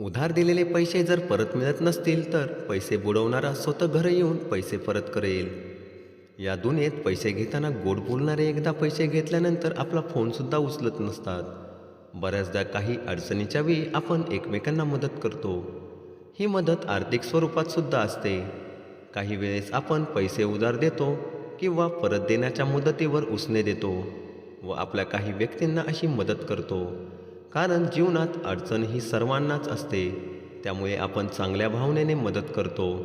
उधार दिलेले पैसे जर परत मिळत नसतील तर पैसे बुडवणारा स्वतः घरं येऊन पैसे परत करेल. या दुनियेत पैसे घेताना गोड बोलणारे एकदा पैसे घेतल्यानंतर आपला फोनसुद्धा उचलत नसतात. बऱ्याचदा काही अडचणीच्या वेळी आपण एकमेकांना मदत करतो. ही मदत आर्थिक स्वरूपात सुद्धा असते. काही वेळेस आपण पैसे उधार देतो किंवा परत देण्याच्या मुदतीवर उसने देतो व आपल्या काही व्यक्तींना अशी मदत करतो. कारण जीवनात अडचण ही सर्वांनाच असते. त्यामुळे आपण चांगल्या भावनेने मदत करतो.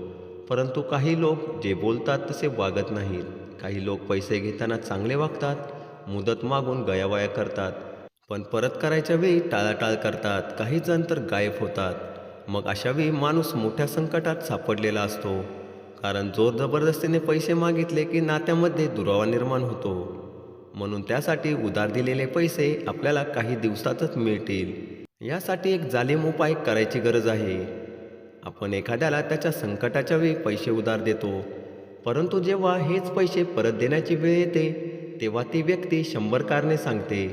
परंतु काही लोक जे बोलतात तसे वागत नाहीत. काही लोक पैसे घेताना चांगले वागतात मुदत मागून गयावया करतात. पण परत करायच्या वेळी टाळाटाळ करतात. काही जण तर गायब होतात. मग अशा वेळी माणूस मोठ्या संकटात सापडलेला असतो. कारण जोर जबरदस्तीने पैसे मागितले की नात्यामध्ये दुरावा निर्माण होतो. म्हणून त्यासाठी उधार दिलेले पैसे आपल्याला काही दिवसातच मिळतील. यासाठी एक जालीम उपाय करायची गरज आहे. आपण एखाद्याला त्याच्या संकटाच्या वेळी पैसे उधार देतो. परंतु जेव्हा हेच पैसे परत देण्याची वेळ येते तेव्हा ती व्यक्ती शंभर कारणे सांगते.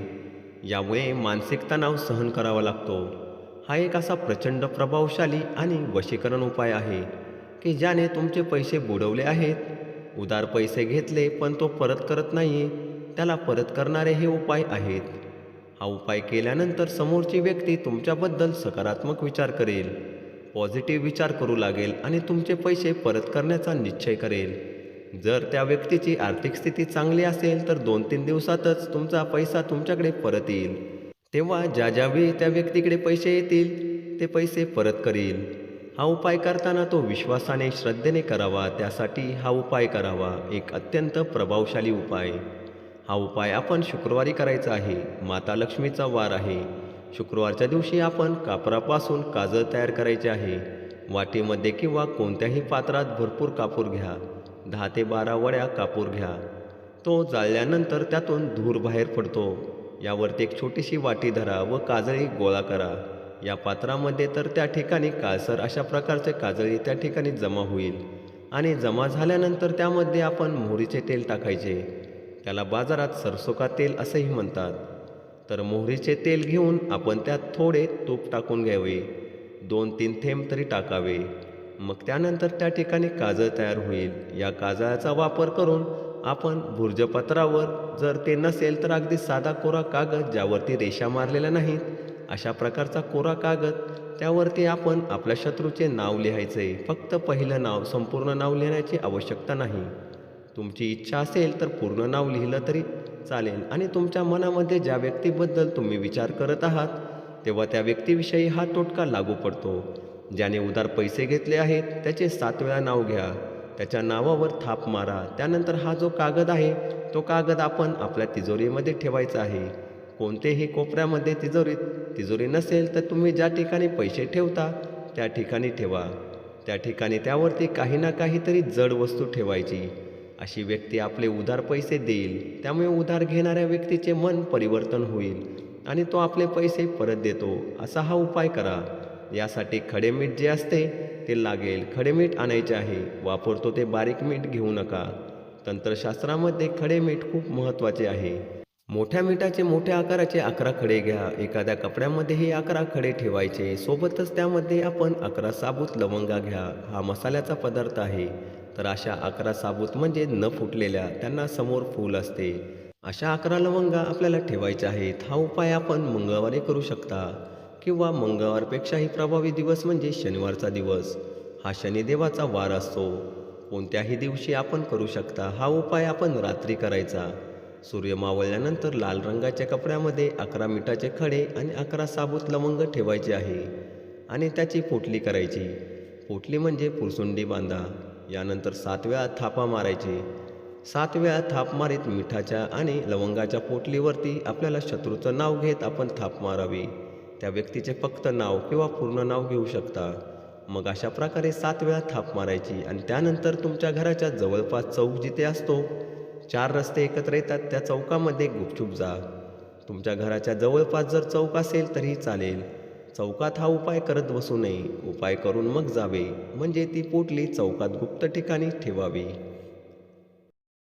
यामुळे मानसिक तणाव सहन करावा लागतो. हा एक असा प्रचंड प्रभावशाली आणि वशीकरण उपाय आहे की ज्याने तुमचे पैसे बुडवले आहेत. उधार पैसे घेतले पण तो परत करत नाही त्याला परत करणारे हे उपाय आहेत. हा उपाय केल्यानंतर समोरची व्यक्ती तुमच्याबद्दल सकारात्मक विचार करेल पॉझिटिव्ह विचार करू लागेल आणि तुमचे पैसे परत करण्याचा निश्चय करेल. जर त्या व्यक्तीची आर्थिक स्थिती चांगली असेल तर दोन तीन दिवसातच तुमचा पैसा तुमच्याकडे परत येईल. तेव्हा ज्या ज्यावेळी त्या व्यक्तीकडे पैसे येतील ते पैसे परत करील. हा उपाय करताना तो विश्वासाने श्रद्धेने करावा त्यासाठी हा उपाय करावा एक अत्यंत प्रभावशाली उपाय. हा उपाय आपण शुक्रवारी करायचा आहे. माता लक्ष्मीचा वार आहे. शुक्रवारच्या दिवशी आपण कापरापासून काजळ तयार करायचे आहे. वाटीमध्ये किंवा कोणत्याही पात्रात भरपूर कापूर घ्या. दहा ते बारा वड्या कापूर घ्या. तो जाळल्यानंतर त्यातून धूर बाहेर पडतो. यावरती एक छोटीशी वाटी धरा व काजळी गोळा करा. या पात्रामध्ये तर त्या ठिकाणी काळसर अशा प्रकारचे काजळी त्या ठिकाणी जमा होईल. आणि जमा झाल्यानंतर त्यामध्ये आपण मोहरीचे तेल टाकायचे. त्याला बाजारात सरसोका तेल असेही म्हणतात. तर मोहरीचे तेल घेऊन आपण त्यात थोडे तूप टाकून घ्यावे. दोन तीन थेंब तरी टाकावे. मग त्यानंतर त्या ठिकाणी काजळ तयार होईल. या काजळाचा वापर करून आपण भुर्जपत्रावर जर ते नसेल तर अगदी साधा कोरा कागद ज्यावरती रेषा मारलेल्या नाहीत अशा प्रकारचा कोरा कागद त्यावरती आपण आपल्या शत्रूचे नाव लिहायचे. फक्त पहिलं नाव संपूर्ण नाव लिहिण्याची आवश्यकता नाही. तुमची इच्छा असेल तर पूर्ण नाव लिहिलं तरी चालेल. आणि तुमच्या मनामध्ये ज्या व्यक्तीबद्दल तुम्ही विचार करत आहात तेव्हा त्या व्यक्तीविषयी हा तोटका लागू पडतो. ज्याने उधार पैसे घेतले आहेत त्याचे सात वेळा नाव घ्या. त्याच्या नावावर थाप मारा. त्यानंतर हा जो कागद आहे तो कागद आपण आपल्या तिजोरीमध्ये ठेवायचा आहे. कोणतेही कोपऱ्यामध्ये तिजोरीत तिजोरी नसेल तर तुम्ही ज्या ठिकाणी पैसे ठेवता त्या ठिकाणी ठेवा. त्या ठिकाणी त्यावरती काही ना काहीतरी जड वस्तू ठेवायची. अशी व्यक्ती आपले उधार पैसे देईल त्यामुळे उधार घेणाऱ्या व्यक्तीचे मन परिवर्तन होईल आणि तो आपले पैसे परत देतो असा हा उपाय करा. यासाठी खडे मीठ जे असते ते लागेल. खडे मीठ आणायचे आहे वापरतो ते बारीक मीठ घेऊ नका. तंत्रशास्त्रामध्ये खडे मीठ खूप महत्त्वाचे आहे. मोठ्या मिठाचे मोठ्या आकाराचे अकरा खडे घ्या. एखाद्या कपड्यामध्येही अकरा खडे ठेवायचे. सोबतच त्यामध्ये आपण अकरा साबूत लवंगा घ्या. हा मसाल्याचा पदार्थ आहे. तर अशा अकरा साबूत म्हणजे न फुटलेल्या त्यांना समोर फूल असते. अशा अकरा लवंगा आपल्याला ठेवायच्या आहेत. हा उपाय आपण मंगळवारी करू शकता. किंवा मंगळवारपेक्षाही प्रभावी दिवस म्हणजे शनिवारचा दिवस. हा शनिदेवाचा वार असतो. कोणत्याही दिवशी आपण करू शकता. हा उपाय आपण रात्री करायचा. सूर्य मावळल्यानंतर लाल रंगाच्या कपड्यामध्ये अकरा मिठाचे खडे आणि अकरा साबूत लवंग ठेवायचे आहे. आणि त्याची पोटली करायची. पोटली म्हणजे पुरसुंडी बांधा. यानंतर सातव्या थापा मारायचे. सातव्या थाप मारीत मिठाच्या आणि लवंगाच्या पोटलीवरती आपल्याला शत्रूचं नाव घेत आपण थाप मारावी. त्या व्यक्तीचे फक्त नाव किंवा पूर्ण नाव घेऊ शकता. मग अशा प्रकारे सात वेळा थाप मारायची आणि त्यानंतर तुमच्या घराच्या जवळपास चौक जिथे असतो चार रस्ते एकत्र येतात त्या चौकामध्ये गुपचूप जा. तुमच्या घराच्या जवळपास जर चौक असेल तरीही चालेल. चौकात हा उपाय करत बसू नये. उपाय करून मग जावे. म्हणजे ती पोटली चौकात गुप्त ठिकाणी ठेवावी.